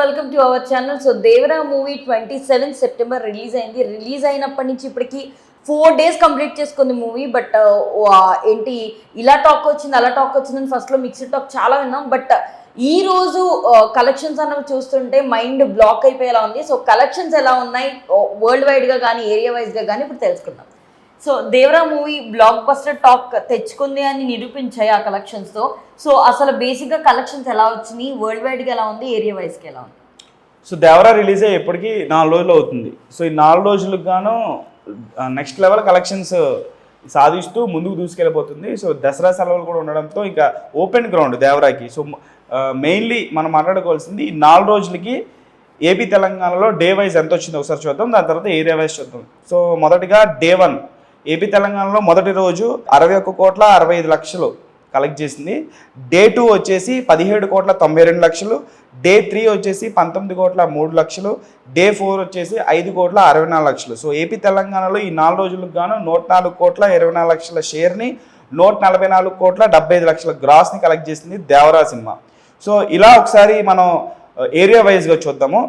Welcome to our channel so Devara movie twenty seven September release అయింది. Release అయినప్పటి నుంచి ఇప్పటికి ఫోర్ డేస్ కంప్లీట్ చేసుకుంది మూవీ uh, బట్ ఏంటి ఇలా టాక్ వచ్చింది అలా టాక్ వచ్చిందని ఫస్ట్లో మిక్స్డ్ టాక్ చాలా విన్నాం. బట్ uh, ఈ రోజు uh, కలెక్షన్స్ అన్నవి చూస్తుంటే మైండ్ బ్లాక్ అయిపోయేలా ఉంది. సో కలెక్షన్స్ ఎలా ఉన్నాయి వరల్డ్ వైడ్గా కానీ ఏరియా వైజ్గా కానీ ఇప్పుడు తెలుసుకుందాం. So Devara movie blockbuster talk తెచ్చుకుంది అని నిరూపించాయి ఆ కలెక్షన్స్తో సో అసలు బేసిక్గా కలెక్షన్స్ ఎలా వచ్చినాయి? వరల్డ్ వైడ్గా ఎలా ఉంది? ఏరియా వైజ్కి ఎలా ఉంది? సో దేవరా రిలీజ్ అయ్యి ఎప్పటికీ నాలుగు రోజులు అవుతుంది. సో ఈ నాలుగు రోజులకు గాను నెక్స్ట్ లెవెల్ కలెక్షన్స్ సాధిస్తూ ముందుకు దూసుకెళ్ళిపోతుంది సో దసరా సెలవులు కూడా ఉండడంతో ఇంకా ఓపెన్ గ్రౌండ్ దేవరాకి. సో మెయిన్లీ మనం మాట్లాడుకోవాల్సింది ఈ నాలుగు రోజులకి ఏపీ తెలంగాణలో డే వైజ్ ఎంత వచ్చిందో ఒకసారి చూద్దాం. దాని తర్వాత ఏరియా వైజ్ చూద్దాం. సో మొదటిగా డే వన్ ఏపీ తెలంగాణలో మొదటి రోజు అరవై ఒక్క కోట్ల అరవై ఐదు లక్షలు కలెక్ట్ చేసింది. డే టూ వచ్చేసి పదిహేడు కోట్ల తొంభై రెండు లక్షలు. డే త్రీ వచ్చేసి పంతొమ్మిది కోట్ల మూడు లక్షలు. డే ఫోర్ వచ్చేసి ఐదు కోట్ల అరవై నాలుగు లక్షలు. సో ఏపీ తెలంగాణలో ఈ నాలుగు రోజులకు గాను నూట నాలుగు కోట్ల ఇరవై నాలుగు లక్షల షేర్ని నూట నలభై నాలుగు కోట్ల డెబ్బై ఐదు లక్షల గ్రాస్ని కలెక్ట్ చేసింది దేవరా సినిమా. సో ఇలా ఒకసారి మనం uh, ఏరియా వైజ్గా చూద్దాము.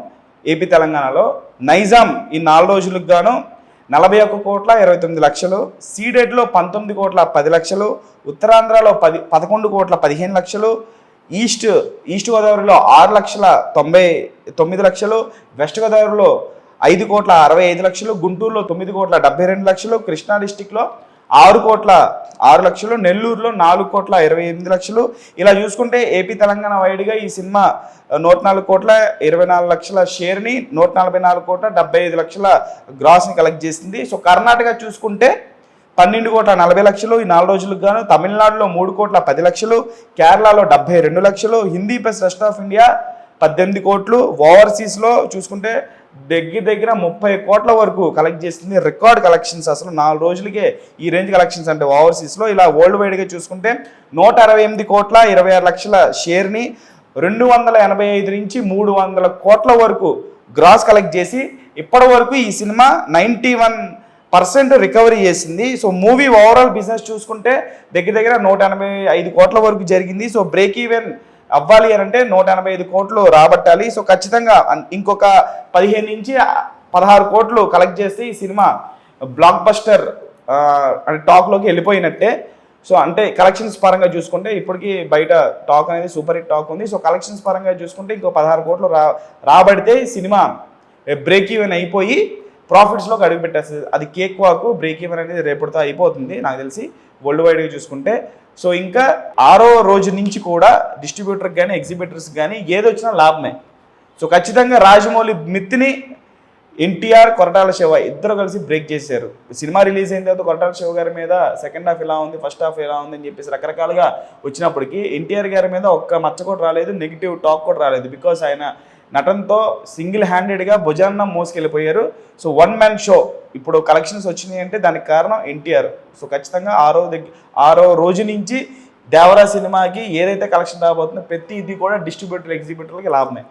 ఏపీ తెలంగాణలో నైజాం ఈ నాలుగు రోజులకు గాను నలభై ఒక్క కోట్ల ఇరవై తొమ్మిది లక్షలు సీడెడ్లో పంతొమ్మిది కోట్ల పది లక్షలు ఉత్తరాంధ్రలో పది పదకొండు కోట్ల పదిహేను లక్షలు ఈస్ట్ ఈస్ట్ గోదావరిలో ఆరు లక్షల తొంభై తొమ్మిది లక్షలు వెస్ట్ గోదావరిలో ఐదు కోట్ల అరవై ఐదు లక్షలు గుంటూరులో తొమ్మిది కోట్ల డెబ్బై రెండు లక్షలు కృష్ణా డిస్టిక్లో ఆరు కోట్ల ఆరు లక్షలు నెల్లూరులో నాలుగు కోట్ల ఇరవై ఎనిమిది లక్షలు. ఇలా చూసుకుంటే ఏపీ తెలంగాణ వైడ్గా ఈ సినిమా నూట నాలుగు కోట్ల ఇరవై నాలుగు లక్షల షేర్ని నూట నలభై నాలుగు కోట్ల డెబ్బై ఐదు లక్షల గ్రాస్ని కలెక్ట్ చేసింది. సో కర్ణాటక చూసుకుంటే పన్నెండు కోట్ల నలభై లక్షలు ఈ నాలుగు రోజులకు గాను. తమిళనాడులో మూడు కోట్ల పది లక్షలు కేరళలో డెబ్బై రెండు లక్షలు Hindi plus rest of India పద్దెనిమిది కోట్లు. ఓవర్సీస్లో చూసుకుంటే దగ్గర దగ్గర ముప్పై కోట్ల వరకు కలెక్ట్ చేసింది రికార్డ్ కలెక్షన్స్ అసలు నాలుగు రోజులకే ఈ రేంజ్ కలెక్షన్స్ అంటే ఓవర్సీస్లో ఇలా వరల్డ్ వైడ్గా చూసుకుంటే నూట అరవై ఎనిమిది కోట్ల ఇరవై ఆరు లక్షల షేర్ని రెండు వందల ఎనభై ఐదు నుంచి మూడు వందల కోట్ల వరకు గ్రాస్ కలెక్ట్ చేసి ఇప్పటి వరకు ఈ cinema ninety one percent recovery చేసింది. సో మూవీ ఓవరాల్ బిజినెస్ చూసుకుంటే దగ్గర దగ్గర నూట ఎనభై ఐదు కోట్ల వరకు జరిగింది. సో బ్రేక్ ఈవెన్ అవ్వాలి అని అంటే నూట ఎనభై ఐదు కోట్లు రాబట్టాలి. సో ఖచ్చితంగా ఇంకొక పదిహేను నుంచి పదహారు కోట్లు కలెక్ట్ చేస్తే ఈ సినిమా బ్లాక్ బస్టర్ అంటే టాక్లోకి వెళ్ళిపోయినట్టే. సో అంటే కలెక్షన్స్ పరంగా చూసుకుంటే ఇప్పటికీ బయట టాక్ అనేది సూపర్ హిట్ టాక్ ఉంది. సో కలెక్షన్స్ పరంగా చూసుకుంటే ఇంకో పదహారు కోట్లు రా రాబడితే సినిమా బ్రేక్ ఈవెన్ అయిపోయి ప్రాఫిట్స్లోకి అడుగు పెట్టేస్తుంది. అది కేక్ వాకు బ్రేక్ ఈవెన్ అనేది రేపటితో అయిపోతుంది నాకు తెలిసి. వరల్డ్ వైడ్గా చూసుకుంటే సో ఇంకా ఆరో రోజు నుంచి కూడా డిస్ట్రిబ్యూటర్కి కానీ ఎగ్జిబిటర్స్కి కానీ ఏది వచ్చినా లాభమే. సో ఖచ్చితంగా రాజమౌళి మిత్తిని ఎన్టీఆర్ కొరటాల శివ ఇద్దరు కలిసి బ్రేక్ చేశారు. సినిమా రిలీజ్ అయిన తర్వాత కొరటాల శివ గారి మీద సెకండ్ హాఫ్ ఎలా ఉంది ఫస్ట్ హాఫ్ ఎలా ఉంది అని చెప్పేసి రకరకాలుగా వచ్చినప్పటికీ ఎన్టీఆర్ గారి మీద ఒక్క మచ్చ కూడా రాలేదు నెగిటివ్ టాక్ కూడా రాలేదు. బికాస్ ఆయన నటనతో సింగిల్ హ్యాండెడ్గా భుజాన్న మోసుకెళ్ళిపోయారు. So one man show. ఇప్పుడు కలెక్షన్స్ వచ్చినాయి అంటే దానికి కారణం ఎన్టీఆర్. సో ఖచ్చితంగా ఆరో దగ్గర ఆరో రోజు నుంచి దేవరా సినిమాకి ఏదైతే కలెక్షన్ రాబోతుందో ప్రతి ఇది కూడా డిస్ట్రిబ్యూటర్ ఎగ్జిబ్యూటర్లకి లాభమే.